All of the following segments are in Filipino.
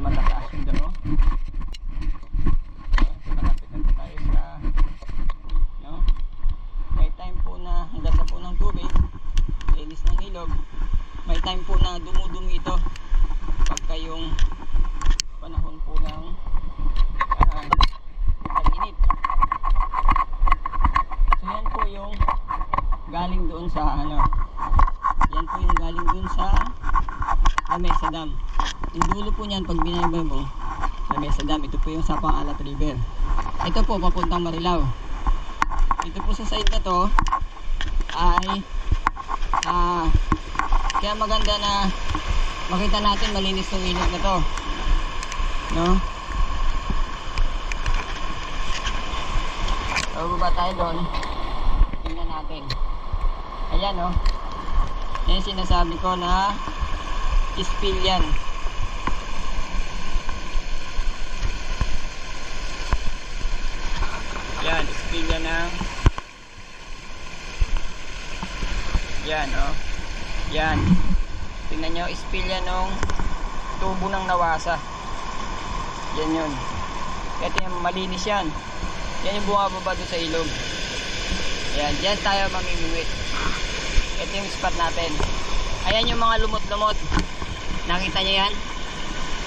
matataas yung damo. So, malapit na tayo sa no? May time po na ang ganda po ng tubig, linis ng ilog. May time po na dumudumi ito pagka yung panahon po ng ah, tag-init. So yan po yung galing doon sa ano. Yan po yung galing doon sa Lamesa Dam. Yung dulo po niyan pag binaybay mo Lamesa Dam. Ito po yung Sapang Alat River. Ito po papuntang Marilao. Ito po sa side na to ay ah kaya maganda na makita natin malinis yung ilog na to. No? So, baba tayo doon. Tingnan natin. Ayan, oh. Yan sinasabi ko na spill yan ng yan, oh. Yan. Tingnan nyo, spill yan ng tubo ng nawasa. Yan yun. Ito yung malinis yan. Yan yung bumababa doon sa ilog. Ayan, dyan tayo mamimingwit. Ito yung spot natin. Ayan yung mga lumot-lumot. Nakita nyo yan?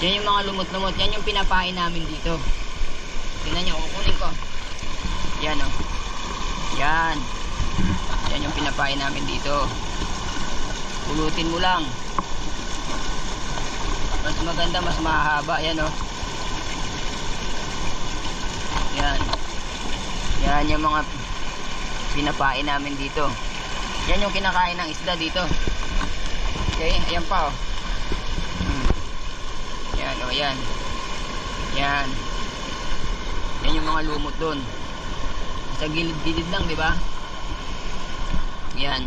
Yan yung mga lumot-lumot. Yan yung pinapain namin dito. Tingnan nyo, kukunin ko. Yan o. Oh. Yan. Yan yung pinapain namin dito. Pulutin mo lang. Mas maganda, mas mahaba. Yan o. Oh. Yan. Yan yung mga pinapain namin dito. Yan yung kinakain ng isda dito. Okay, ayan pa oh. Hmm. Yan oh, yan. Yan. Yan yung mga lumot doon. Sa gilid-gilid lang, di ba? Yan.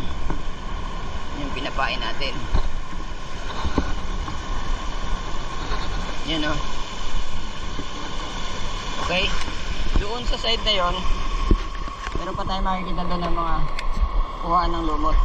Yung pinapain natin. Yan oh. Okay? Doon sa side na yon, meron pa tayo makikita doon ng mga kuhaan ng lumot.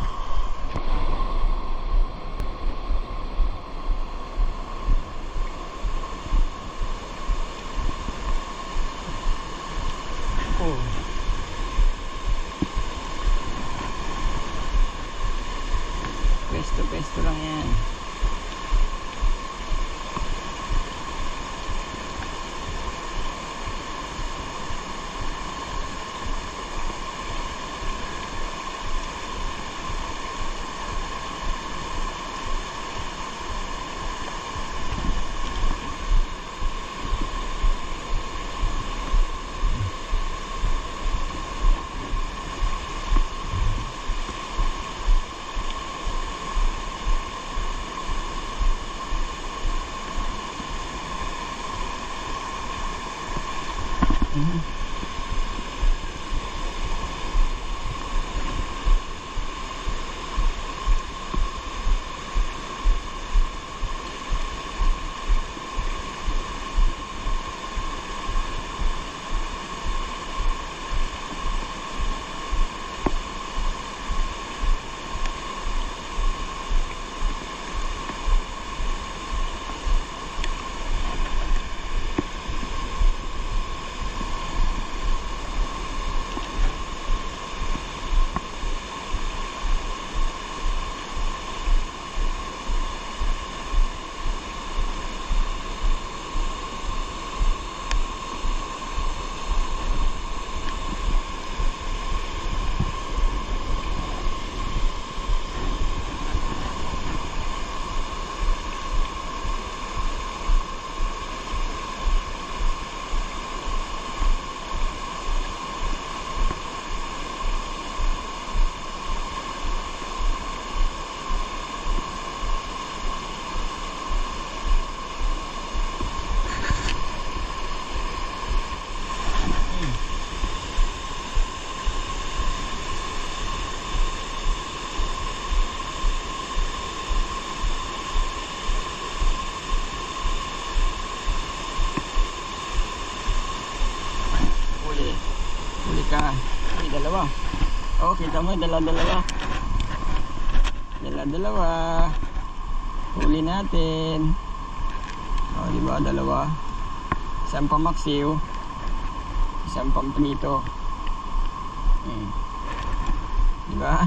Ka. May dalawa. Oh, kita mo, dala-dalawa. Dala-dalawa. Huli natin. O, di? Dalawa. Isang pamaksiw. Isang pamprito. Hmm. Di ba?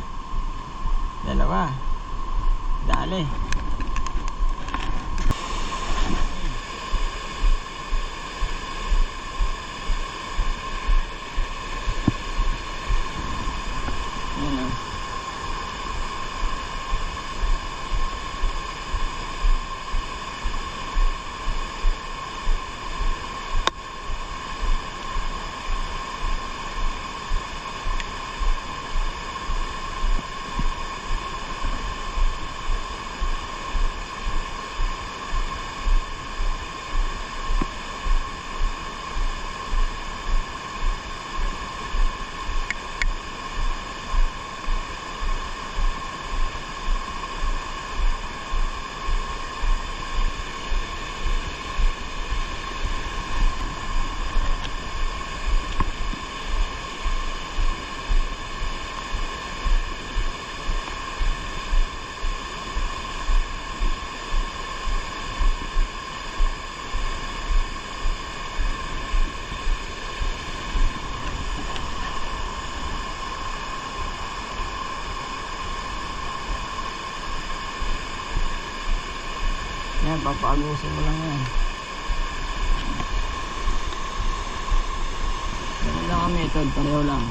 Dalawa. Dali. Yan o. Yan, papaagusin mo lang yan. Ganun lang ang method, pareho lang.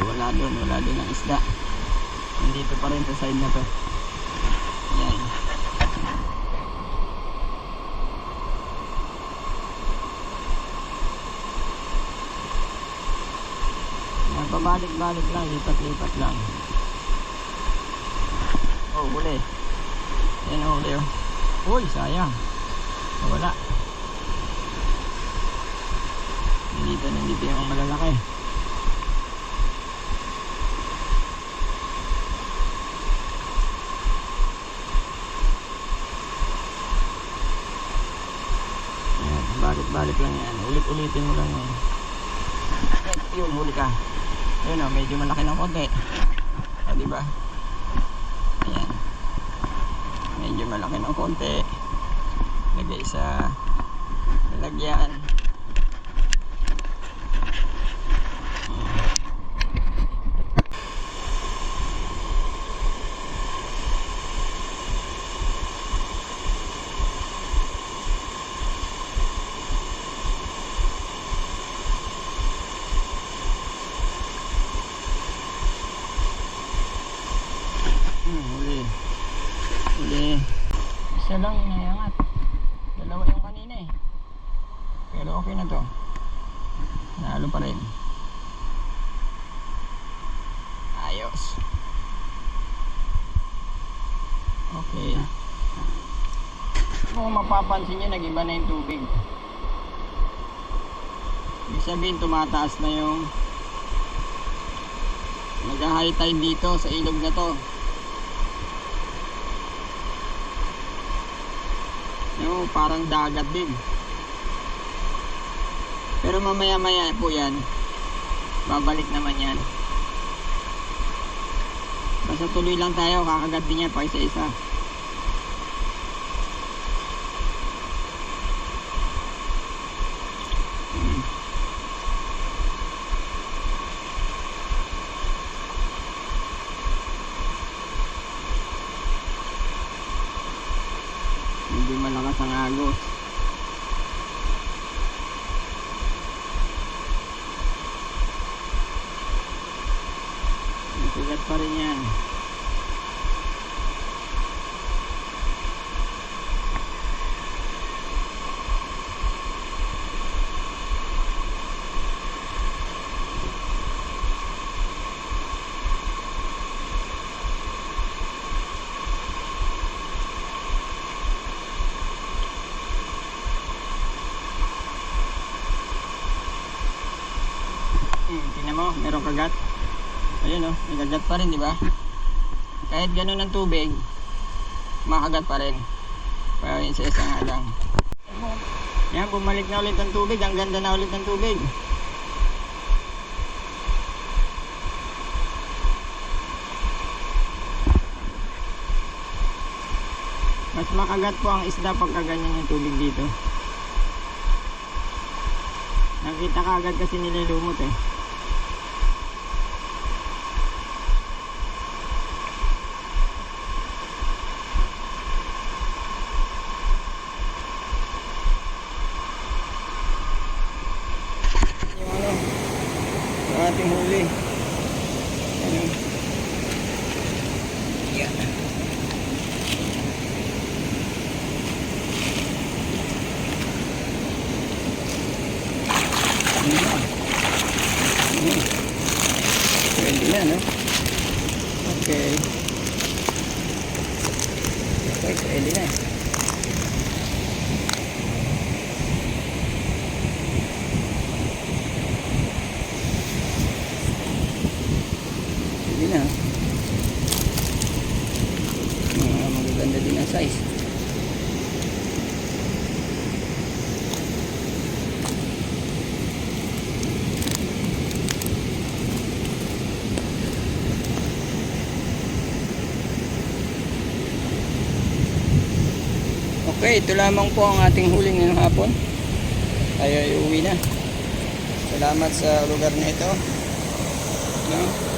Wala doon, wala doon ang isda. Nandito pa rin sa side na to. Pabalik-balik lang, lipat-lipat lang. Oh, huli. Yan ang huli oh. Uy, sayang. Wala. Nandito, nandito yung malalaki. Ayan, balik-balik lang yan. Ulit-ulitin mo lang. Yan, yun, huli ka. Ayun o, medyo malaki ng konti. O, diba? Ayan. Medyo malaki ng konti. Lagay sa lalagyan. Hmm, huli. Huli. Isa lang inayangat. Dalawa yung kanina eh. Pero okay na to. Nalo pa rin. Ayos. Okay. Kung mapapansin nyo, nag-iba na yung tubig. Ibig sabihin, tumataas na yung nag-high tide dito sa ilog na to. No, parang dagat din. Pero mamaya maya po yan. Babalik naman yan. Basta tuloy lang tayo, kakagat din yan pa isa-isa. Hmm. Tagalog. Hmm, tingnan mo, merong kagat. Ayun oh, may kagat pa rin, di ba? Kahit ganun ang tubig, makagat pa rin. Yun sa isa nga lang. Yan, bumalik na ulit ang tubig. Ang ganda na ulit ng tubig. Mas makagat po ang isda pagka ganyan yung tubig dito. Nakita ka agad kasi nila yung lumot eh. Yung ano, yung ating huli. Ano. Yan. Hmm. Pwede na, no? Okay. Okay, pwede na. Pwede na. Mga magaganda din ang size. Okay, ito lamang po ang ating huli ngayong hapon. Tayo ay uwi na. Salamat sa lugar na ito. No?